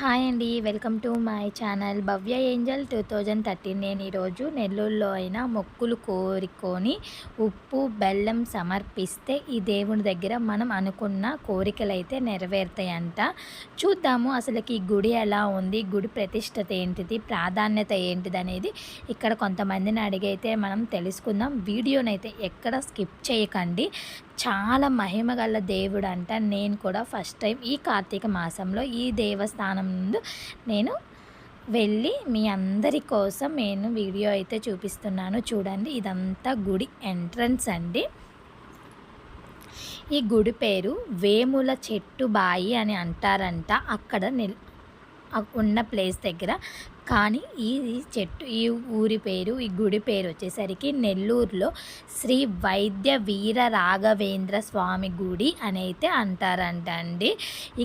Hi అండి. Welcome to my channel Bhavya angel two thousand thirteen. నేను ఈరోజు నెల్లూరులో అయినా మొక్కులు కోరుకొని ఉప్పు బెల్లం సమర్పిస్తే ఈ దేవుని దగ్గర మనం అనుకున్న కోరికలు అయితే నెరవేరుతాయంట. చూద్దాము అసలుకి ఈ గుడి ఎలా ఉంది? గుడి ప్రతిష్టత ఏంటిది? ప్రాధాన్యత ఏంటిది అనేది ఇక్కడ కొంతమందిని అడిగైతే మనం తెలుసుకుందాం. వీడియోనైతే ఎక్కడ స్కిప్ చేయకండి. చాలా మహిమ గల దేవుడు అంట నేను కూడా ఫస్ట్ టైం ఈ కార్తీక మాసంలో ఈ దేవస్థానం ముందు నేను వెళ్ళి మీ అందరి కోసం నేను వీడియో అయితే చూపిస్తున్నాను. చూడండి ఇదంతా గుడి ఎంట్రన్స్ అండి. ఈ గుడి పేరు వేముల చెట్టు బాయి అని అంటారంట. అక్కడ ఉన్న ప్లేస్ దగ్గర కానీ ఈ చెట్టు ఈ ఊరి పేరు ఈ గుడి పేరు వచ్చేసరికి నెల్లూరులో శ్రీ వైద్య వీర రాఘవేంద్ర స్వామి గుడి అని అయితే అంటారంట అండి.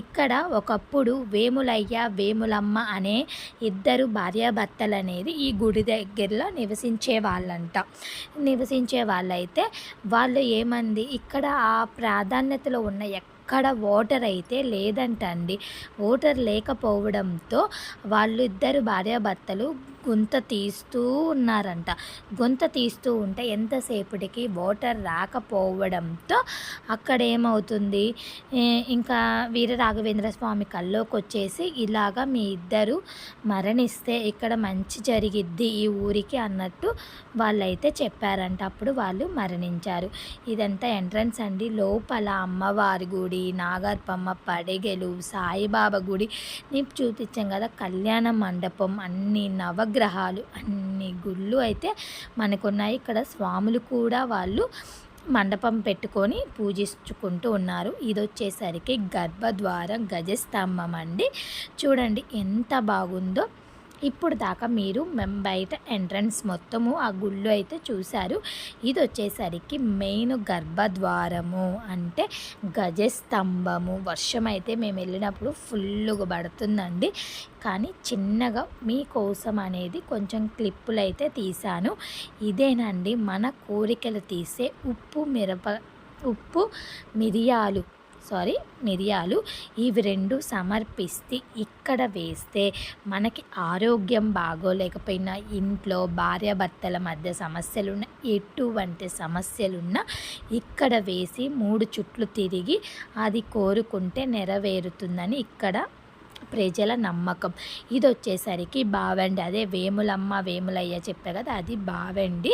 ఇక్కడ ఒకప్పుడు వేములయ్య వేములమ్మ అనే ఇద్దరు భార్యాభర్తలు అనేది ఈ గుడి దగ్గరలో నివసించే వాళ్ళంట. నివసించే వాళ్ళైతే వాళ్ళు ఏమంది ఇక్కడ ఆ ప్రాధాన్యతలో ఉన్న అక్కడ ఓటర్ అయితే లేదంటండి. ఓటర్ లేకపోవడంతో వాళ్ళు ఇద్దరు భార్యాభర్తలు గుంత తీస్తూ ఉన్నారంట. గుంత తీస్తూ ఉంటే ఎంతసేపటికి ఓటర్ రాకపోవడంతో అక్కడ ఏమవుతుంది ఇంకా వీర రాఘవేంద్ర స్వామి కల్లోకి వచ్చేసి ఇలాగా మీ ఇద్దరు మరణిస్తే ఇక్కడ మంచి జరిగిద్ది ఈ ఊరికి అన్నట్టు వాళ్ళైతే చెప్పారంట. అప్పుడు వాళ్ళు మరణించారు. ఇదంతా ఎంట్రన్స్ అండి. లోపల అమ్మవారి గుడి నాగర్పమ్మ పడగెలు సాయిబాబా గుడి. చూపించాం కదా కళ్యాణ మండపం అన్ని నవగ్రహ విగ్రహాలు. అన్ని గుళ్ళు అయితే మనకున్నాయి. ఇక్కడ స్వాములు కూడా వాళ్ళు మండపం పెట్టుకొని పూజించుకుంటూ ఉన్నారు. ఇది వచ్చేసరికి గర్భద్వారం గజస్తంభం అండి. చూడండి ఎంత బాగుందో. ఇప్పుడు దాకా మీరు మేము బయట ఎంట్రన్స్ మొత్తము ఆ గుళ్ళు అయితే చూశారు. ఇది వచ్చేసరికి మెయిన్ గర్భద్వారము. అంటే గజస్తంభము. వర్షం అయితే మేము వెళ్ళినప్పుడు ఫుల్గా పడుతుందండి. కానీ చిన్నగా మీకోసం అనేది కొంచెం క్లిప్పులు అయితే తీశాను. ఇదేనండి మన కోరికలు తీసే ఉప్పు మిరప ఉప్పు మిరియాలు. సారీ మిరియాలు. ఇవి రెండు సమర్పిస్తే ఇక్కడ వేస్తే మనకి ఆరోగ్యం బాగోలేకపోయినా ఇంట్లో భార్యాభర్తల మధ్య సమస్యలున్న ఎటువంటి సమస్యలున్నా ఇక్కడ వేసి మూడు చుట్లు తిరిగి అది కోరుకుంటే నెరవేరుతుందని ఇక్కడ ప్రజల నమ్మకం. ఇది వచ్చేసరికి బావండి అదే వేములమ్మ వేములయ్య చెప్పే కదా అది బావండి.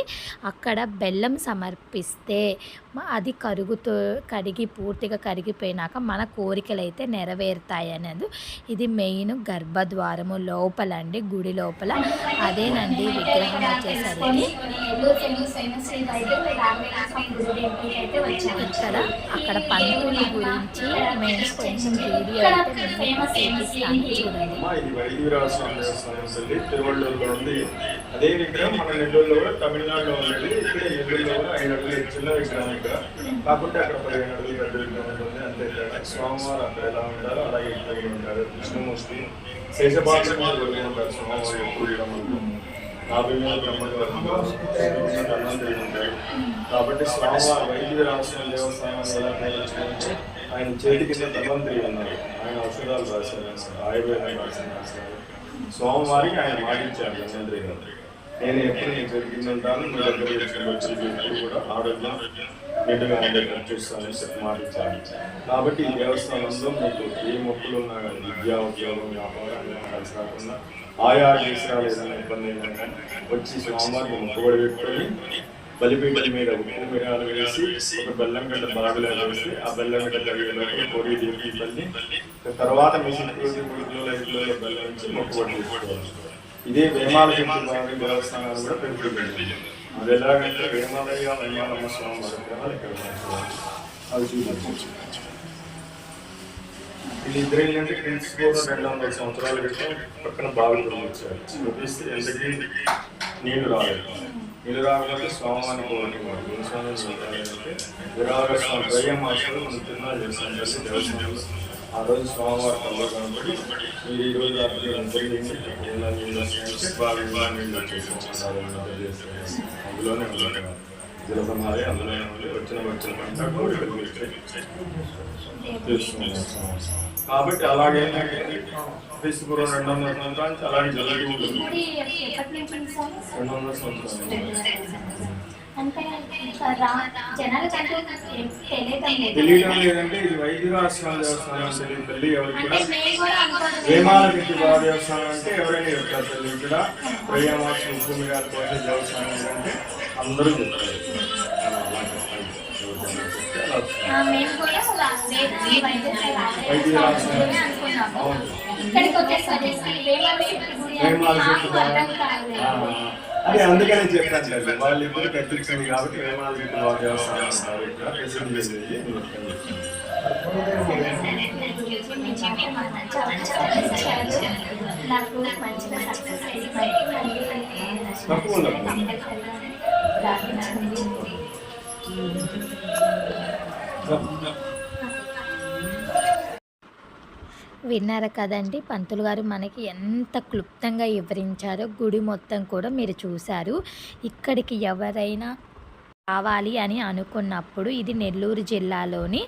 అక్కడ బెల్లం సమర్పిస్తే అది కరుగుతూ కరిగి పూర్తిగా కరిగిపోయినాక మన కోరికలు అయితే నెరవేరుతాయి అనేది ఇది మెయిన్ గర్భద్వారము లోపల అండి గుడి లోపల. అదేనండి విగ్రహం వచ్చేసరికి. ఇక్కడ అక్కడ పంతుల గురించి కొంచెం వీడియో అయితే ఇది వైద్యరాజ స్వామి దేవస్థానం తిరువళ్ళూరులో ఉంది. అదే విగ్రహం మన నెల్లూరులో కూడా తమిళనాడులో ఉన్నది. ఇక్కడ నెల్లూరులో కూడా ఐదు అడుగులు చిన్న విగ్రహం ఇక్కడ. కాకపోతే అక్కడ పదిహేను అడుగులు పెద్ద విగ్రహం ఉంటుంది అంతే స్వామివారు అక్కడ ఎలా ఉంటారో అలాగే ఇక్కడ ఉంటారు. కృష్ణమూర్తి శేషపాత్ర ఉంటారు. స్వామివారు ఎప్పుడు ఇక్కడ మనకు కాబట్టి స్వామివారు వైద్య రాష్ట్రం దేవస్థానం ఎలా ప్రయోజనం ఆయన చేతి కింద ధన్వంతరి ఉన్నారు. ఆయన ఔషధాలు రాశారు ఆయుర్వేదం రాశారు సోమవారికి ఆయన మాటించారు ధన్వంతరి గారు. నేను ఎప్పుడు నేను చేతి ఉంటాను మీ దగ్గర వచ్చి ఎప్పుడు కూడా ఆరోగ్యం నిండుగా ఉండేటట్టు చూస్తానని చెప్పి మాటించాను కాబట్టి ఈ దేవస్థానంలో మీకు ఏ మొక్కులు ఉన్నా కానీ విద్యా ఉద్యోగం వ్యాపారం కలిసి కాకుండా ఆయా దేశాలు ఏదైనా ఇబ్బంది అయినా వచ్చి సోమవారికి మొక్కుబడి పెట్టుకొని బలిపీఠం మీద ఉప్పు మిరాలు వేసి ఒక బెల్లం గడ్డ బాగులా వేసి ఆ బెల్లం గడ్డ కలిగేలోపు పొడి దీనికి తల్లి తర్వాత మీ శుక్రుడి గుడిలో ఇంట్లో బెల్లం నుంచి మొక్కుబడి చేసుకోవాలి ఇదే వేమాల శక్తి దేవస్థానాలు కూడా పెరుగుతుంది అది ఎలాగంటే వేమాలయ్య వేమాలమ్మ స్వామి వారి ఇక్కడ మనకు అవి చూపించు వీళ్ళు ఇద్దరు ఏంటంటే ఫ్రెండ్స్ కూడా రెండు వందల సంవత్సరాల క్రితం పక్కన బావిలో వచ్చారు. చూపిస్తే ఎంతకి నీళ్ళు రాలేదు. నీళ్ళు స్వామివారిని స్వామి అంటే విరాగ స్వామి ద్వయ మాసాలు మనం తిరునాలు చేస్తాం చేసి దేవస్థానంలో ఆ రోజు స్వామివారి కళ్ళు కనబడి మీరు ఈ రోజు అక్కడ ఎంతకి నీళ్ళు నీళ్ళు వస్తాయంటే బాగా అందులోనే అందులోనే వచ్చిన. కాబట్టి అలాగే క్రీస్తుపూర్వం రెండు వందల సంవత్సరాల నుంచి అలాగే సార్? రెండు వందల సంవత్సరాలు తెలియడం లేదంటే ఇది వైద్యరాశ్రమ దేవస్థానం అంటే తెలియదు. తల్లి ఎవరికి కూడా కూడా దేవస్థానం అంటే ఎవరైనా చెప్తారు తల్లి ప్రియమాసి ఉప్పు గారి కోసం దేవస్థానం అంటే అందరూ చెప్తారు అలా అలా చెప్పాలి. ఎవరికైనా చెప్తే అలా ఆ, మేము కూడా రా- వేరే వైద్యశాల ఆలయ వైద్య స్వామిని అనుకున్నాము అవును. ఇక్కడికి వచ్చేసరికి వేమాల చెట్టు గుడి అంటే వేమాల చెట్టు మాకు అర్థం కాలేదు ఆ, అదే అందుకనే చెప్పాను తల్లి వాళ్ళు ఇద్దరు కట్టించింది కాబట్టి వేమాల పెట్టి బాబా దేవస్థానం అంటారు ఇక్కడ ప్రసిద్ధి చెందింది అని చెప్పాను. విన్నారు కదండి? పంతులు గారు మనకి ఎంత క్లుప్తంగా వివరించారో గుడి మొత్తం కూడా మీరు చూశారు. ఇక్కడికి ఎవరైనా రావాలి అని అనుకున్నప్పుడు ఇది నెల్లూరు జిల్లాలోని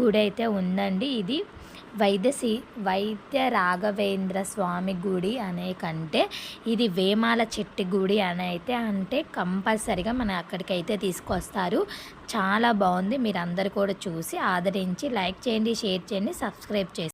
గుడి అయితే ఉందండి. ఇది వైద్యసి వైద్య రాఘవేంద్ర స్వామి గుడి అనే కంటే ఇది వేమాల చెట్టు గుడి అని అయితే అంటే కంపల్సరిగా మన అక్కడికైతే తీసుకొస్తారు. చాలా బాగుంది. మీరు అందరు కూడా చూసి ఆదరించి లైక్ చేయండి షేర్ చేయండి సబ్స్క్రైబ్ చేసి